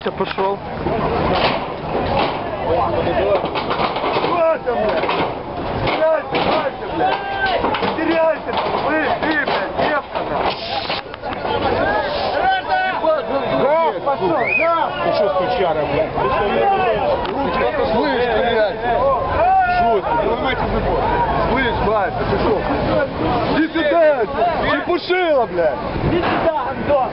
Все, пошел. Хватит, блядь! Теряйте, хватит, блядь! Теряйте! Вы, ты, блядь, девка, Да, пошел, да! Ты что, стучара, блядь? Слышь, блядь! Жестко, ты ломайте забор! Слышь, блядь, ты пришел! Иди сюда! Чепушила, блядь! Иди сюда, Антон!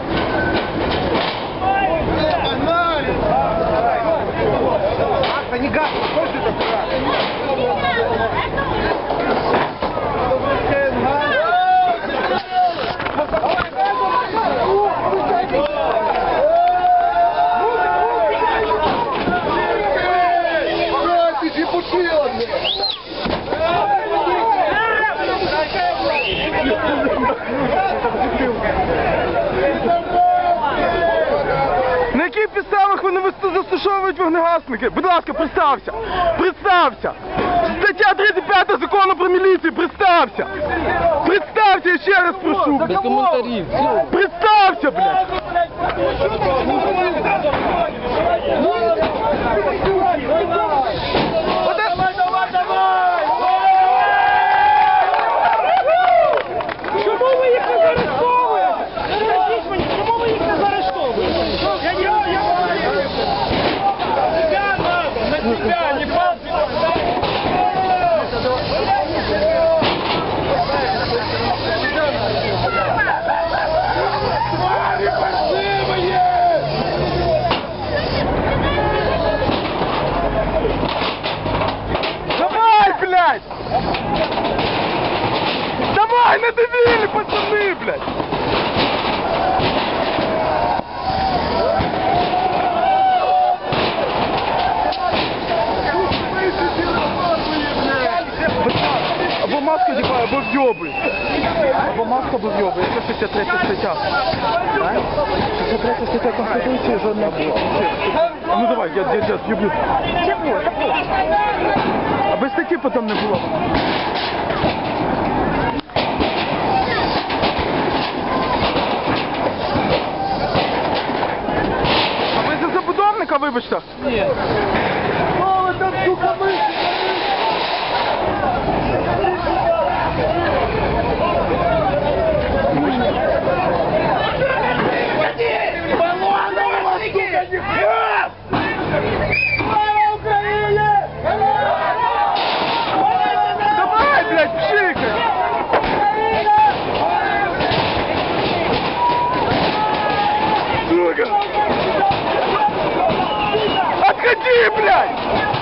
Вони застосовують вогнегасники? Будь ласка, представся! Представся! Стаття 35 закону про міліцію, представся! Представся, я ще раз прошу! Без коментарів! Представся, блядь! Давай, давай, давай! Чому ви їх не заарештовуєте? Скажіть мені, чому ви їх не заарештовуєте? Я не я, я, Тебя палки. Давай, блядь! Давай, надавили, пацаны, блядь! Або вйобуй. Або маску, або вйобуй. Це 63 стаття. 63 стаття Конституції, жодна. Ну давай, я, я, я з'їблю. Аби статті потім не було. А ви за забудовника, вибачте? Ні. Что вы там, сука, мы? Сука! Отходи, блядь!